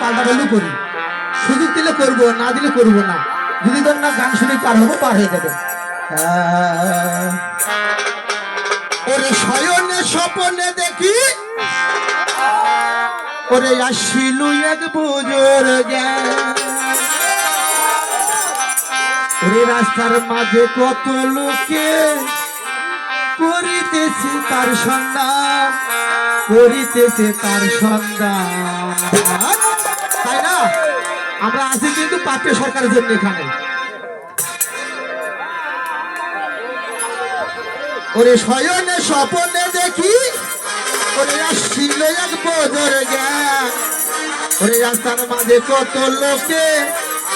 পাল্টা পাল্লু করি। সুযোগ দিলে করব, না দিলে করব না। যদি তোর না গান শুনে, পার হব, পার হয়ে যাব। ওরে শয়নে স্বপনে দেখি। ওরে আসিল এক বুজোর ওরে রাস্তার মাঝে কত লোকে করিতেছে তার সন্ধান, করিতেছে তার সন্ধান। তাই না? আমরা আছি কিন্তু পাপে সরকারের জন্য এখানে। ওরে শয়নে স্বপনে দেখি, ওরে আসছিল এক বদর ওরে রাস্তার মাঝে কত লোকে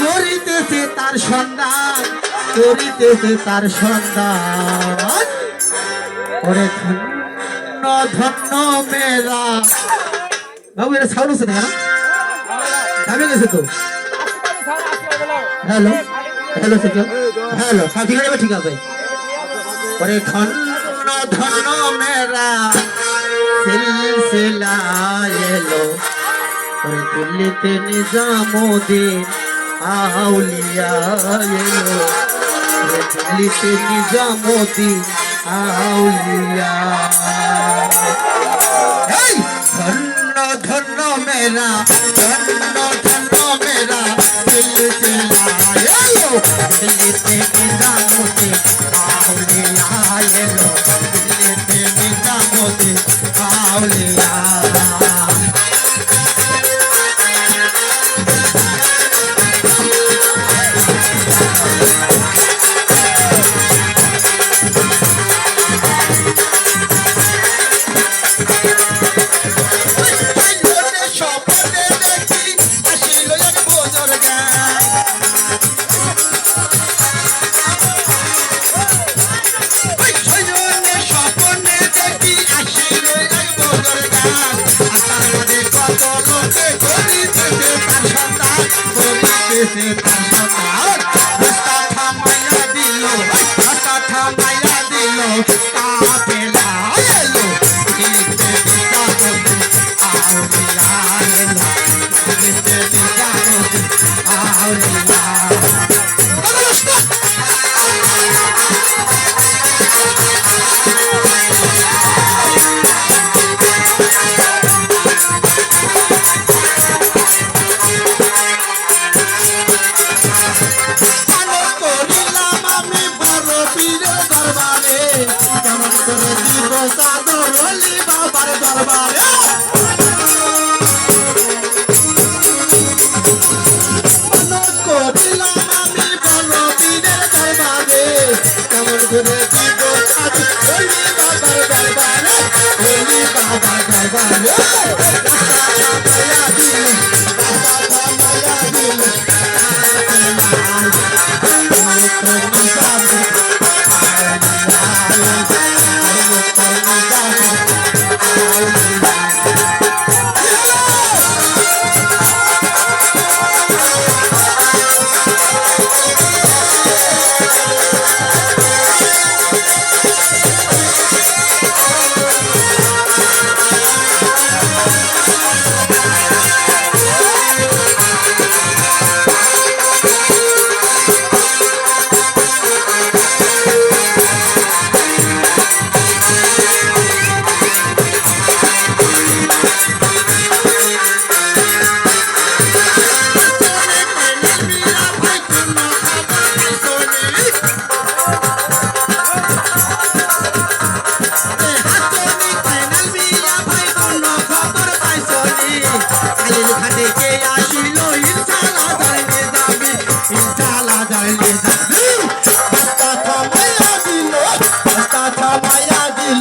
করিতেছে তার সন্ধান, করিতেছে তার সন্ধান। ওরে ধন্য ধন্য মেরা বাবু এটা সাউন্ড না? দামে গেছে তো? হ্যালো হ্যালো সে হ্যালো হ্যাঁ ঠিক আছে ওরে ধন্য ধন্য মেরা সিলসিলা এলো। ওরে দিল্লিতে নিজামুদ্দিন আউলিয়া দিল্লিতে নিজামুদ্দিন আউলিয়া ধন্য মেরা ধন্য ধন্য মেরা সিলসিলা এলো দিল্লিতে নিজামুদ্দিন আউলিয়া এলো। দিল্লিতে করিতেছে করে দিব চাদর হলি বাবার দরবারে। হলি বাবার দরবারে।